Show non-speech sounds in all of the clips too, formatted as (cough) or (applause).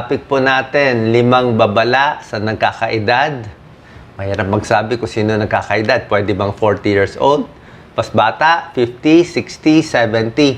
Topic po natin, limang babala sa nagkakaedad. Mahirap magsabi kung sino nagkakaedad. Pwede bang 40 years old? Pas bata, 50, 60, 70.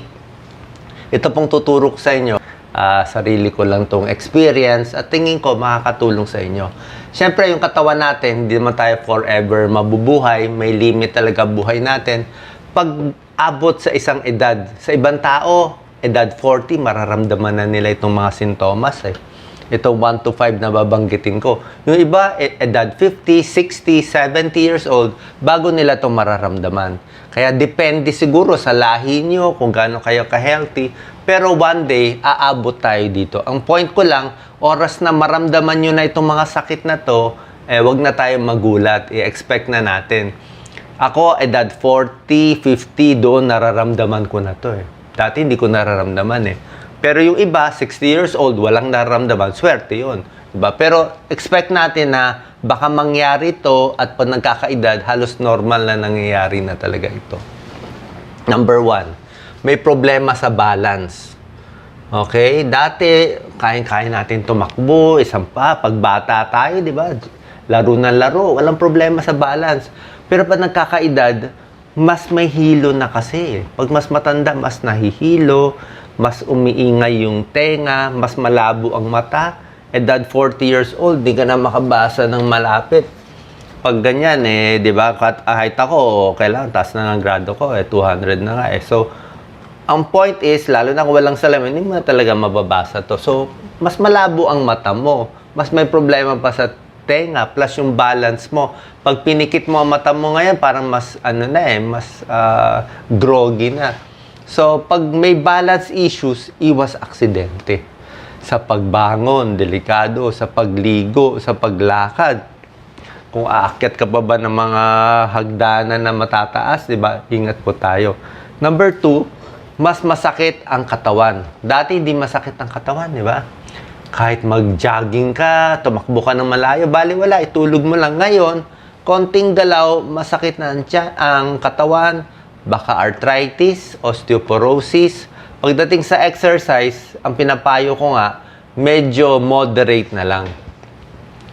Ito pong tuturo ko sa inyo. Ah, sarili ko lang tong experience at tingin ko makakatulong sa inyo. Siyempre, yung katawan natin, hindi naman tayo forever mabubuhay. May limit talaga buhay natin. Pag abot sa isang edad, sa ibang tao, edad 40, mararamdaman na nila itong mga sintomas eh. Ito 1 to 5 na babanggitin ko. Yung iba, e- edad 50, 60, 70 years old, bago nila itong mararamdaman. Kaya depende siguro sa lahi nyo, kung gaano kayo ka-healthy. Pero one day, aabot tayo dito. Ang point ko lang, oras na maramdaman nyo na itong mga sakit na to, eh, wag na tayo magulat. I-expect na natin. Ako, edad 40, 50, doon nararamdaman ko na to eh. Dati hindi ko nararamdaman eh. Pero yung iba, 60 years old, walang nararamdaman, swerte yun. Diba? Pero expect natin na baka mangyari to at pag nagkakaedad, halos normal na nangyayari na talaga ito. Number one, may problema sa balance. Okay? Dati, kaya-kaya natin tumakbo, isang pa, pagbata tayo, di ba? Laro na laro, walang problema sa balance. Pero pag nagkakaedad, mas may hilo na kasi. Pag mas matanda, mas nahihilo, mas umiingay yung tenga, mas malabo ang mata. Edad 40 years old, di ka na makabasa ng malapit. Pag ganyan, eh, di ba, kat- height ako, kailangan, taas na ng grado ko, eh, 200 na nga eh. So, ang point is, lalo na kung walang salamin, hindi mo na talaga mababasa to. So, mas malabo ang mata mo. Mas may problema pa sa tenga, plus yung balance mo. Pag pinikit mo ang mata mo ngayon, parang mas, ano na eh, mas ah, groggy na. So, pag may balance issues, iwas aksidente. Sa pagbangon, delikado. Sa pagligo, sa paglakad kung aakyat ka pa ba ng mga hagdanan na matataas, di ba? Ingat po tayo. Number two, mas masakit ang katawan. Dati hindi masakit ang katawan, di ba? Kahit mag-jogging ka, tumakbo ka ng malayo, bali wala, itulog mo lang. Ngayon, konting galaw, masakit na ang, ang katawan, baka arthritis, osteoporosis. Pagdating sa exercise, ang pinapayo ko nga, medyo moderate na lang.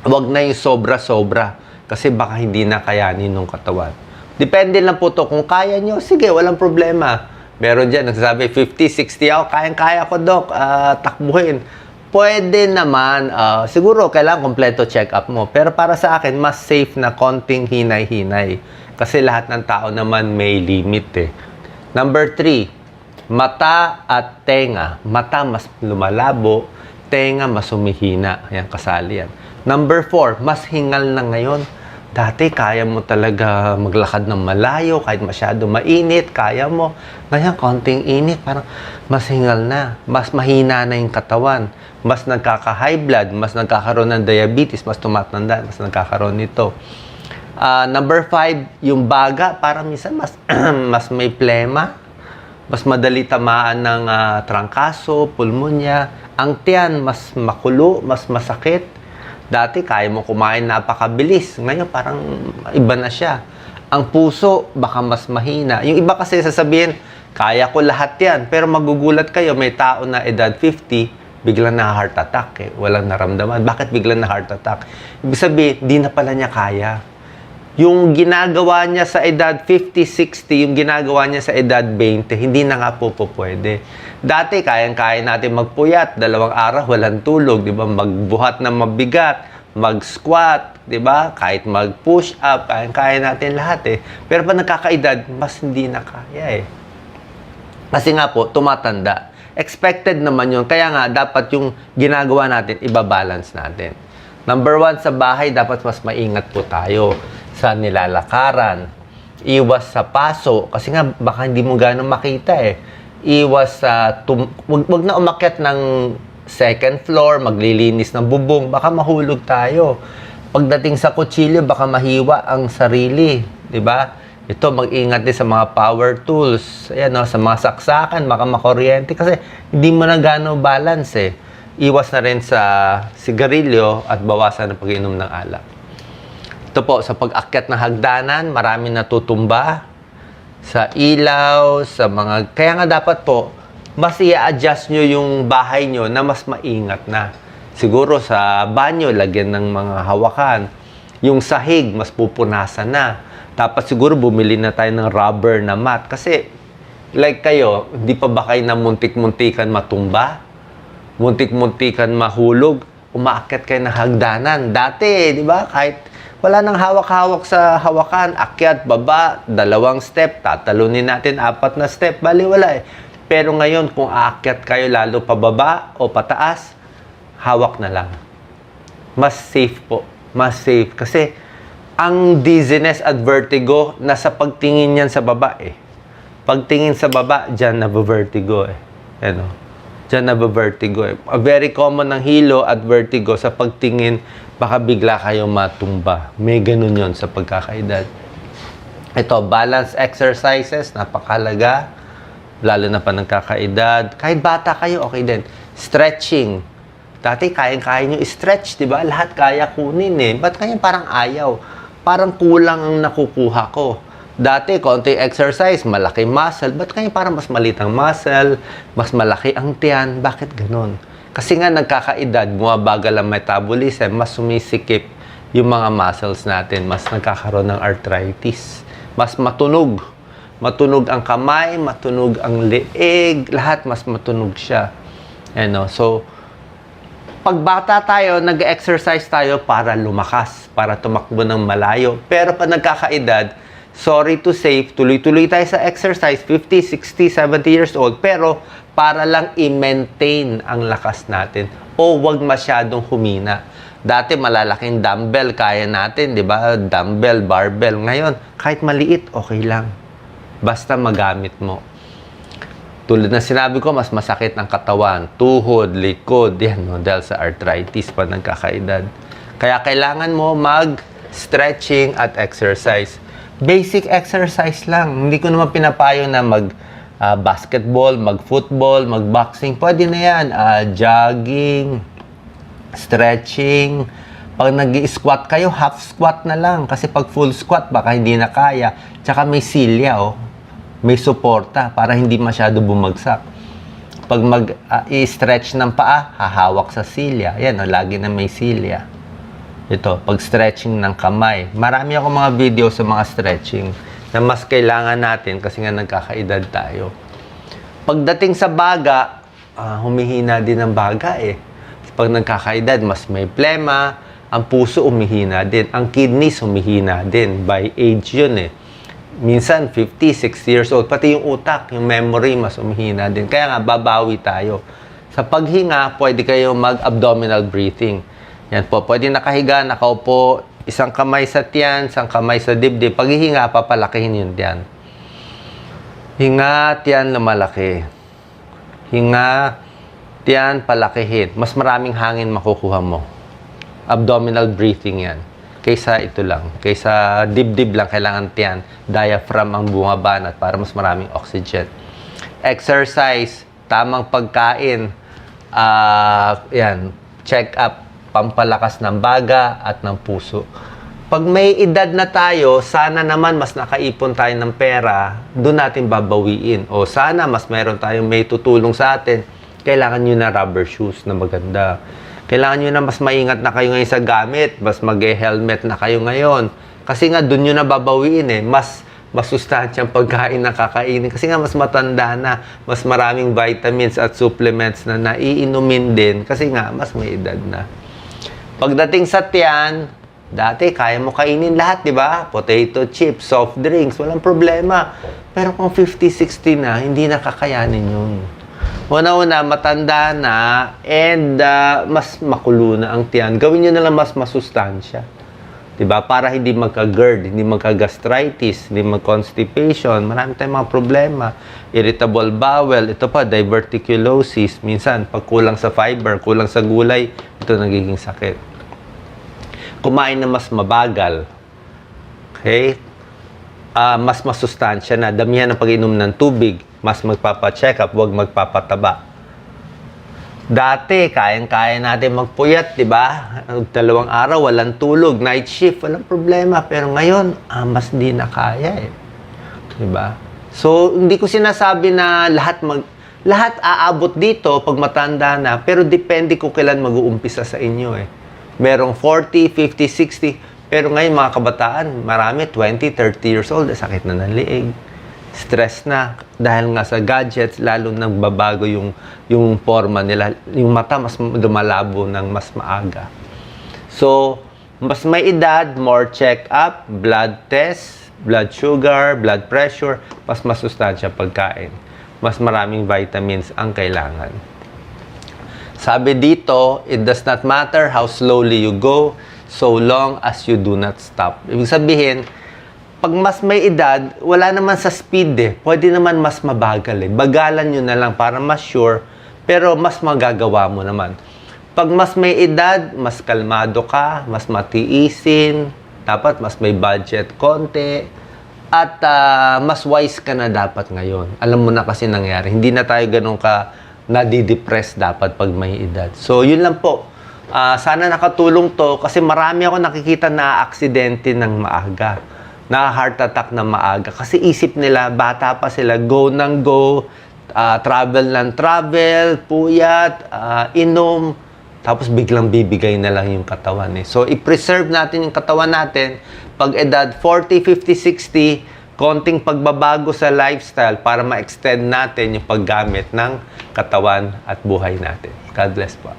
Huwag na yung sobra-sobra kasi baka hindi na kayanin ng katawan. Depende lang po to kung kaya nyo, sige, walang problema. Meron dyan, nagsasabi, 50, 60 ako, kayang-kaya ko, Dok, ah, takbuhin. Pwede naman, ah, siguro kailangan kompleto check-up mo. Pero para sa akin, mas safe na konting hinay-hinay. Kasi lahat ng tao naman may limit eh. Number three, mata at tenga. Mata mas lumalabo, tenga mas humihina. Ayan, kasali yan. Number four, mas hingal na ngayon. Dati, kaya mo talaga maglakad ng malayo, kahit masyado mainit, kaya mo. Ngayon, konting init, parang mas hingal na. Mas mahina na yung katawan. Mas nagkaka-high blood, mas nagkakaroon ng diabetes, mas tumatanda, mas nagkakaroon nito. Ah, number five, yung baga, parang minsan mas, (clears throat) mas may plema, mas madali tamaan ng ah, trangkaso, pulmonya. Ang tiyan, mas makulo, mas masakit. Dati, kaya mo kumain napakabilis. Ngayon, parang iba na siya. Ang puso, baka mas mahina. Yung iba kasi sasabihin, kaya ko lahat yan. Pero magugulat kayo, may tao na edad 50, biglang na heart attack eh. Walang naramdaman. Bakit biglang na heart attack? Ibig sabihin, di na pala niya kaya yung ginagawa niya sa edad 50, 60, yung ginagawa niya sa edad 20, hindi na nga po po pwede. Dati, kayang-kaya natin magpuyat, dalawang araw, walang tulog, di ba? Magbuhat ng mabigat, mag-squat, di ba? Kahit mag-push up, kayang-kaya natin lahat eh. Pero pag nagkakaedad, mas hindi na kaya eh. Kasi nga po, tumatanda. Expected naman yun. Kaya nga, dapat yung ginagawa natin, ibabalance natin. Number one, sa bahay, dapat mas maingat po tayo sa nilalakaran. Iwas sa paso. Kasi nga, baka hindi mo gano'ng makita eh. Iwas sa... tum- wag, wag na umakyat ng second floor, maglilinis ng bubong. Baka mahulog tayo. Pagdating sa kutsilyo, baka mahiwa ang sarili. 'di ba? Ito, mag-ingat din sa mga power tools. Ayan, no, sa mga saksakan, baka makuryente. Kasi hindi mo na gano'ng balance eh. Iwas na rin sa sigarilyo at bawasan ang pag-inom ng alak. Ito po, sa pag-akyat ng hagdanan, marami natutumba. Sa ilaw, sa mga... Kaya nga dapat po, mas i-adjust nyo yung bahay nyo na mas maingat na. Siguro sa banyo, lagyan ng mga hawakan. Yung sahig, mas pupunasan na. Tapos siguro bumili na tayo ng rubber na mat. Kasi, like kayo, hindi pa ba kayo na muntik-muntikan matumba? Muntik-muntikan mahulog? Umaakyat kayo ng hagdanan. Dati, di ba? Kahit wala nang hawak-hawak sa hawakan, akyat, baba, dalawang step, tatalunin natin apat na step, bali wala eh. Pero ngayon, kung aakyat kayo lalo pababa o pataas, hawak na lang. Mas safe po. Mas safe. Kasi, ang dizziness at vertigo, nasa pagtingin yan sa baba eh. Pagtingin sa baba, dyan nabavertigo eh. Ano? Dyan nabavertigo eh. Very common ng hilo at vertigo sa pagtingin, baka bigla kayo matumba. May ganun yon sa pagkakaedad. Ito, balance exercises, napakalaga. Lalo na pa nagkakaedad. Kahit bata kayo, okay din. Stretching. Dati, kayang-kaya nyo stretch, di ba? Lahat kaya kunin eh. Ba't kaya parang ayaw? Parang kulang ang nakukuha ko. Dati, konti exercise, malaki muscle. Ba't kaya parang mas maliit ang muscle, mas malaki ang tiyan? Bakit ganun? Kasi nga nagkakaedad, bumabagal ang metabolism, mas sumisikip yung mga muscles natin, mas nagkakaroon ng arthritis. Mas matunog. Matunog ang kamay, matunog ang leeg, lahat mas matunog siya. Ano, so, pag bata tayo, nag-exercise tayo para lumakas, para tumakbo ng malayo. Pero pag nagkakaedad, sorry to say, tuloy-tuloy tayo sa exercise, 50, 60, 70 years old, pero para lang i-maintain ang lakas natin o wag masyadong humina. Dati malalaking dumbbell kaya natin, 'di ba? Dumbbell, barbell. Ngayon, kahit maliit, okay lang. Basta magamit mo. Tulad na sinabi ko, mas masakit ang katawan, tuhod, likod, yan, no, dahil sa arthritis pa nagkakaedad. Kaya kailangan mo mag-stretching at exercise. Basic exercise lang. Hindi ko naman pinapayo na mag ah, basketball, mag-football, mag-boxing. Pwede na yan. Ah, jogging, stretching. Pag nag squat kayo, half squat na lang. Kasi pag full squat, baka hindi na kaya. Tsaka may silya, oh. May suporta para hindi masyado bumagsak. Pag mag-i-stretch ng paa, hahawak sa silya. Yan, oh, lagi na may silya. Ito, pag stretching ng kamay. Marami ako mga video sa mga stretching na mas kailangan natin kasi nga nagkakaedad tayo. Pagdating sa baga, ah, humihina din ang baga eh. Pag nagkakaedad, mas may plema, ang puso umihina din, ang kidneys humihina din. By age yun eh. Minsan, 50, 60 years old, pati yung utak, yung memory, mas umihina din. Kaya nga, babawi tayo. Sa paghinga, pwede kayo mag-abdominal breathing. Yan po, pwede nakahiga, nakaupo, isang kamay sa tiyan, isang kamay sa dibdib. Paghihinga, papalakihin yung tiyan. Hinga, tiyan, lumalaki. Hinga, tiyan, palakihin. Mas maraming hangin makukuha mo. Abdominal breathing yan. Kaysa ito lang. Kaysa dibdib lang, kailangan tiyan. Diaphragm ang bumabanat para mas maraming oxygen. Exercise, tamang pagkain, ah, yan, check up, pampalakas ng baga at ng puso. Pag may edad na tayo, sana naman mas nakaipon tayo ng pera, doon natin babawiin. O sana mas meron tayong may tutulong sa atin, kailangan nyo na rubber shoes na maganda. Kailangan nyo na mas maingat na kayo ngayon sa gamit, mas mag-helmet na kayo ngayon. Kasi nga, doon nyo na babawiin eh. Mas masustansyang pagkain na kakainin. Kasi nga, mas matanda na, mas maraming vitamins at supplements na naiinumin din. Kasi nga, mas may edad na. Pagdating sa tiyan, dati kaya mo kainin lahat, di ba? Potato chips, soft drinks, walang problema. Pero kung 50, 60 na, hindi na kakayanin yun. Una-una, matanda na and uh, mas makulo na ang tiyan. Gawin nyo na lang mas masustansya. 'Di ba? Para hindi magka-GERD, hindi magka-gastritis, hindi mag-constipation. Marami tayong mga problema. Irritable bowel, ito pa, diverticulosis. Minsan, pag kulang sa fiber, kulang sa gulay, ito nagiging sakit. Kumain na mas mabagal. Okay? Ah, mas masustansya na. Damihan ng pag-inom ng tubig. Mas magpapa-check up, huwag magpapataba. Dati, kayang-kaya natin magpuyat, di ba? Dalawang araw, walang tulog, night shift, walang problema. Pero ngayon, ah, mas di na kaya eh. Di ba? So, hindi ko sinasabi na lahat mag lahat aabot dito pag matanda na, pero depende kung kailan mag-uumpisa sa inyo eh. Merong 40, 50, 60, pero ngayon mga kabataan, marami 20, 30 years old, sakit na ng liig. Stress na dahil nga sa gadgets, lalo nagbabago yung yung forma nila. Yung mata mas lumalabo ng mas maaga. So, mas may edad, more check-up, blood test, blood sugar, blood pressure, mas masustansya pagkain. Mas maraming vitamins ang kailangan. Sabi dito, it does not matter how slowly you go, so long as you do not stop. Ibig sabihin, pag mas may edad, wala naman sa speed eh. Pwede naman mas mabagal eh. Bagalan nyo na lang para mas sure, pero mas magagawa mo naman. Pag mas may edad, mas kalmado ka, mas matiisin, dapat mas may budget konti, at ah, mas wise ka na dapat ngayon. Alam mo na kasi nangyari. Hindi na tayo ganun ka nadidepress dapat pag may edad. So, yun lang po. Ah, sana nakatulong to kasi marami ako nakikita na aksidente ng maaga. Na heart attack na maaga. Kasi isip nila, bata pa sila, go ng go, ah, travel ng travel, puyat, ah, inom, tapos biglang bibigay na lang yung katawan eh. So, i-preserve natin yung katawan natin. Pag edad 40, 50, 60, konting pagbabago sa lifestyle para ma-extend natin yung paggamit ng katawan at buhay natin. God bless po.